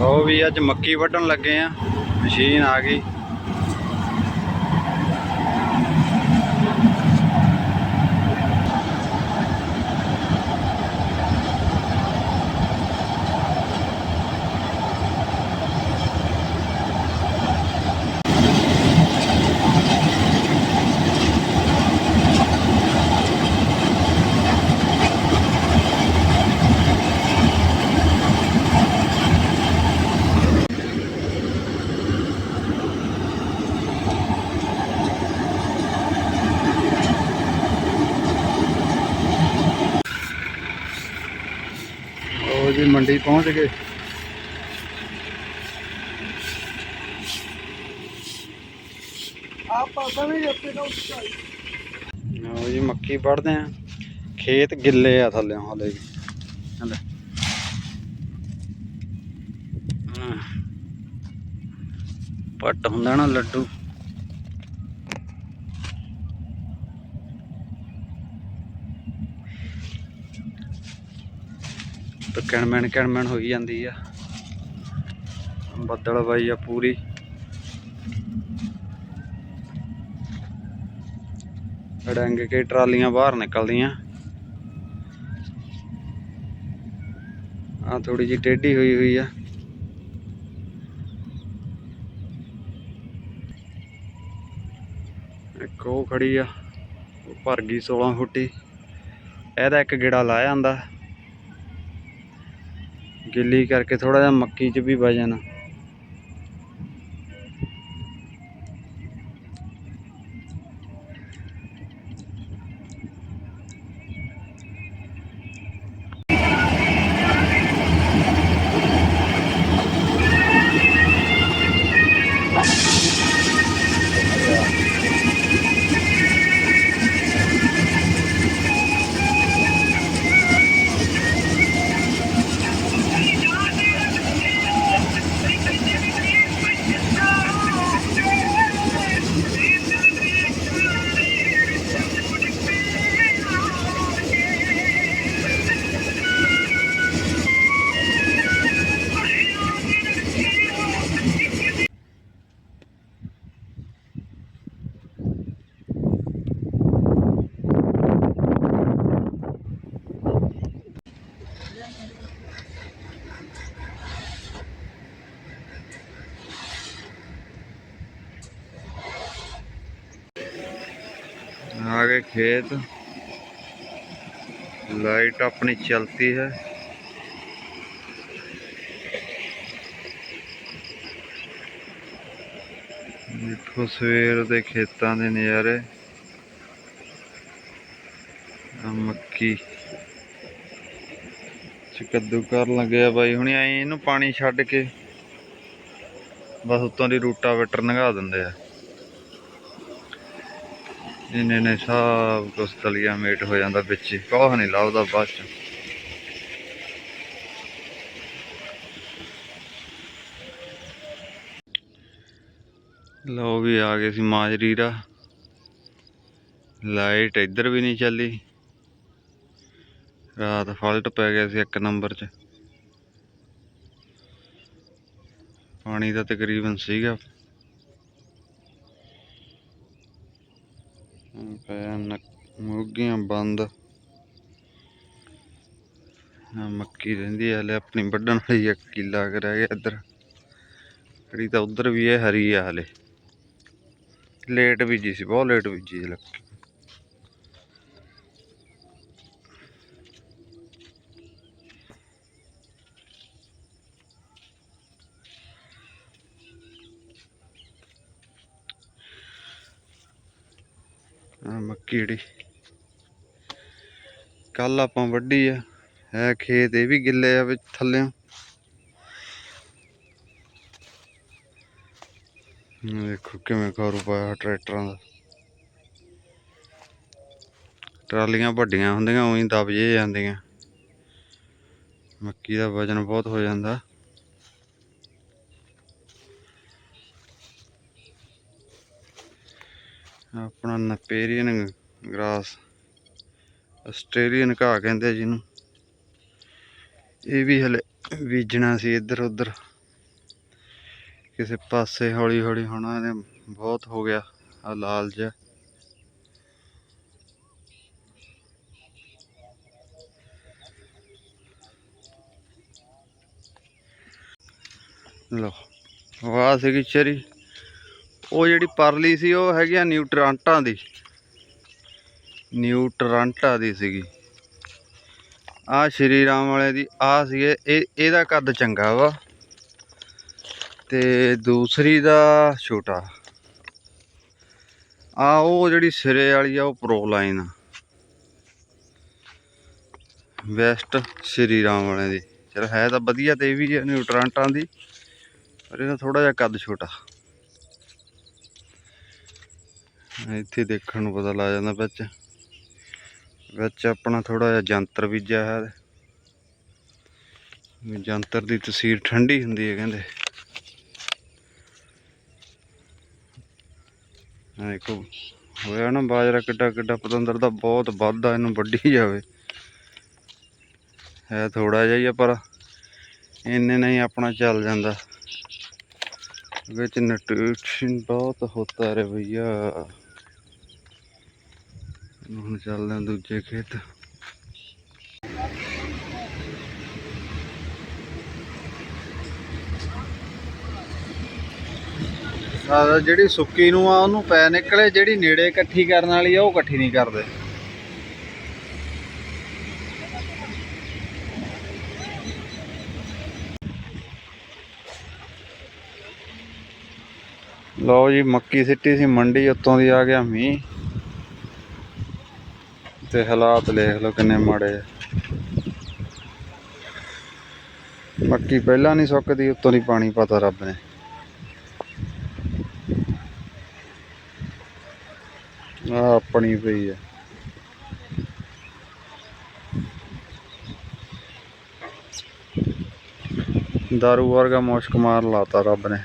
ਉਹ ਵੀ ਅੱਜ ਮੱਕੀ ਵੱਢਣ ਲੱਗੇ ਆ ਮਸ਼ੀਨ ਆ ਗਈ। ਲੋ ਜੀ ਮੰਡੀ ਪਹੁੰਚ ਗਏ। ਆਪਾਂ ਜੀ ਮੱਕੀ ਵੜਦੇ ਆ ਖੇਤ ਗਿੱਲੇ ਆ ਥੱਲੇ ਹਲੇ। ਹਲੇ ਪੱਟ ਹੁੰਦਾ ਨਾ ਲੱਡੂ। ਤੇ ਕਿਣਮਣ ਕਿਣਮਣ ਹੋਈ ਜਾਂਦੀ ਆ। ਬੱਦਲ ਬਾਈ ਆ ਪੂਰੀ। ਡੰਗ ਕੇ ਟਰਾਲੀਆਂ ਬਾਹਰ ਨਿਕਲਦੀਆਂ। ਆ ਥੋੜੀ ਜਿਹੀ ਟੇਢੀ ਹੋਈ ਹੋਈ ਆ। ਇੱਕ ਉਹ ਖੜੀ ਆ ਭਰ ਗਈ 16 ਫੁੱਟੀ। ਇਹਦਾ ਇੱਕ ਗੇੜਾ ਲਾਇਆ ਜਾਂਦਾ ਗਿੱਲੀ ਕਰਕੇ ਥੋੜ੍ਹਾ ਜਿਹਾ ਮੱਕੀ 'ਚ ਵੀ ਵਜਨ आगे खेत लाइट अपनी चलती है ਦੇਖੋ ਸਵੇਰ ਦੇ ਖੇਤਾਂ ਦੇ ਨਜ਼ਾਰੇ ਆ ਮੱਕੀ ਚ ਕੱਦੂ ਕਰਨ ਲੱਗੇ ਆ ਬਾਈ ਹੁਣੀ ਐ ਇਹਨੂੰ ਪਾਣੀ ਛੱਡ ਕੇ ਬਸ ਉੱਤੋਂ ਦੀ ਰੂਟਾ ਵਟਰ ਨਗਾ ਦਿੰਦੇ ਆ ਇਹਨੇ ਨੇ ਸਭ ਕੁਛ ਤਲੀਆ ਮੇਟ ਹੋ ਜਾਂਦਾ ਵਿੱਚ ਹੀ। ਕੋਹ ਨਹੀਂ ਲੱਭਦਾ ਬਾਅਦ ਚ। ਲੋ ਵੀ ਆ ਗਏ ਸੀ ਮਾਜਰੀ ਦਾ ਲਾਈਟ ਇੱਧਰ ਵੀ ਨਹੀਂ ਚੱਲੀ। ਰਾਤ ਫਾਲਟ ਪੈ ਗਿਆ ਸੀ ਇੱਕ ਨੰਬਰ 'ਚ। ਪਾਣੀ ਦਾ ਤਕਰੀਬਨ ਸੀਗਾ। ਮੁਰਗੀਆਂ ਬੰਦ ਮੱਕੀ ਰਹਿੰਦੀ ਹੈ ਹਲੇ ਆਪਣੀ ਵੱਢਣ ਵਾਲੀ ਇੱਕ ਕਿੱਲਾ ਕੁ ਰਹਿ ਗਿਆ ਇੱਧਰ। ਜਿਹੜੀ ਤਾਂ ਉੱਧਰ ਵੀ ਹੈ ਹਰੀ ਆ ਹਲੇ। ਲੇਟ ਬੀਜੀ ਸੀ, ਬਹੁਤ ਲੇਟ ਬੀਜੀ ਸੀ ਲੱਕੀ। ਮੱਕੀ ਜਿਹੜੀ ਕੱਲ ਆਪਾਂ ਵੱਢੀ ਆ। ਹੈ ਖੇਤ, ਇਹ ਵੀ ਗਿੱਲੇ ਆ ਵਿੱਚ ਥੱਲੇ ਦੇਖੋ ਕਿਵੇਂ ਖਾਰੂ ਪਾਇਆ ਟਰੈਕਟਰਾਂ ਦਾ। ਟਰਾਲੀਆਂ ਵੱਡੀਆਂ ਹੁੰਦੀਆਂ, ਉਹੀ ਦਬ ਜੇ ਜਾਂਦੀਆਂ। ਮੱਕੀ ਦਾ ਵਜਨ ਬਹੁਤ ਹੋ ਜਾਂਦਾ। ਆਪਣਾ ਨਪੇਰੀਅਨ ਗ੍ਰਾਸ। ਆਸਟ੍ਰੇਲੀਅਨ ਘਾਹ ਕਹਿੰਦੇ ਜਿਹਨੂੰ। ਇਹ ਵੀ ਹਲੇ ਬੀਜਣਾ ਸੀ ਇੱਧਰ ਉੱਧਰ ਕਿਸੇ ਪਾਸੇ ਹੌਲੀ ਹੌਲੀ ਹੋਣਾ ਇਹਨੇ ਬਹੁਤ ਹੋ ਗਿਆ ਆ ਲਾਲ ਜਿਹਾ ਲੋ ਵਾਹ ਸੀਗੀ ਚਰੀ ਉਹ ਜਿਹੜੀ ਪਰਲੀ ਸੀ, ਉਹ ਹੈਗੀ ਆ ਨਿਊਟ੍ਰਾਂਟਾਂ ਦੀ। ਨਿਊਟ੍ਰਾਂਟਾਂ ਦੀ ਸੀਗੀ। ਆ ਸ਼੍ਰੀ ਰਾਮ ਵਾਲੇ ਦੀ, ਆ ਸੀਗੇ, ਇਹ, ਇਹਦਾ ਕੱਦ ਚੰਗਾ ਵਾ। ਤੇ ਦੂਸਰੀ ਦਾ ਛੋਟਾ। ਆ ਉਹ ਜਿਹੜੀ ਸਿਰੇ ਵਾਲੀ ਆ, ਉਹ ਪ੍ਰੋ ਲਾਈਨ ਆ। ਵੈਸਟ ਸ਼੍ਰੀ ਰਾਮ ਵਾਲੇ ਦੀ। ਚਲ ਹੈ ਤਾਂ ਵਧੀਆ ਤੇ ਇਹ ਵੀ ਆ ਨਿਊਟ੍ਰਾਂਟਾਂ ਦੀ ਪਰ ਇਹਦਾ ਥੋੜਾ ਜਿਹਾ ਕੱਦ ਛੋਟਾ। ਇੱਥੇ ਦੇਖਣ ਨੂੰ ਪਤਾ ਲੱਗ ਜਾਂਦਾ ਵਿੱਚ। ਵਿੱਚ ਆਪਣਾ ਥੋੜਾ ਜਿਹਾ ਜੰਤਰ ਬੀਜਿਆ ਹੈ। ਜੰਤਰ ਦੀ ਤਸੀਰ ਠੰਡੀ ਹੁੰਦੀ ਹੈ ਕਹਿੰਦੇ। ਆ ਦੇਖੋ, ਹੋਇਆ ਨਾ ਬਾਜਰਾ ਕਿੱਡਾ ਕਿੱਡਾ, ਪਤੰਦਰ ਦਾ ਬਹੁਤ ਵੱਧਦਾ ਇਹਨੂੰ ਵੱਢੀ ਜਾਵੇ। ਹੈ ਥੋੜਾ ਜਿਹਾ ਹੀ ਆ, ਪਰ ਇੰਨੇ ਨਹੀਂ ਆਪਣਾ ਚੱਲ ਜਾਂਦਾ। ਵਿੱਚ ਨਿਊਟ੍ਰੀਸ਼ਨ ਬਹੁਤ ਹੋਤਾ ਰੇ ਭਈਆ। ਹੁਣ ਚੱਲਦੇ ਹਾਂ ਦੂਜੇ ਖੇਤ। ਸਾਡਾ ਜਿਹੜੀ ਸੁੱਕੀ ਨੂੰ ਆ, ਉਹਨੂੰ ਪੈ ਨਿਕਲੇ, ਜਿਹੜੀ ਨੇੜੇ ਇਕੱਠੀ ਕਰਨ ਵਾਲੀ ਆ, ਉਹ ਇਕੱਠੀ ਨਹੀਂ ਕਰਦੇ। ਲਓ ਜੀ, ਮੱਕੀ ਸਿੱਟੀ ਸੀ, ਮੰਡੀ ਉੱਤੋਂ ਦੀ ਆ ਗਿਆ ਮੀਂਹ। ਤੇ ਹਾਲਾਤ ਦੇਖ ਲਓ ਕਿੰਨੇ ਮਾੜੇ ਆ। ਮੱਕੀ ਪਹਿਲਾਂ ਨਹੀਂ ਸੁੱਕਦੀ, ਉੱਤੋਂ ਦੀ ਪਾਣੀ ਪਤਾ ਰੱਬ ਨੇ। ਆ ਆਪਣੀ ਪਈ ਹੈ ਦਾਰੂ ਵਰਗਾ ਮੁਸ਼ਕ ਮਾਰ ਲਾਤਾ ਰੱਬ ਨੇ।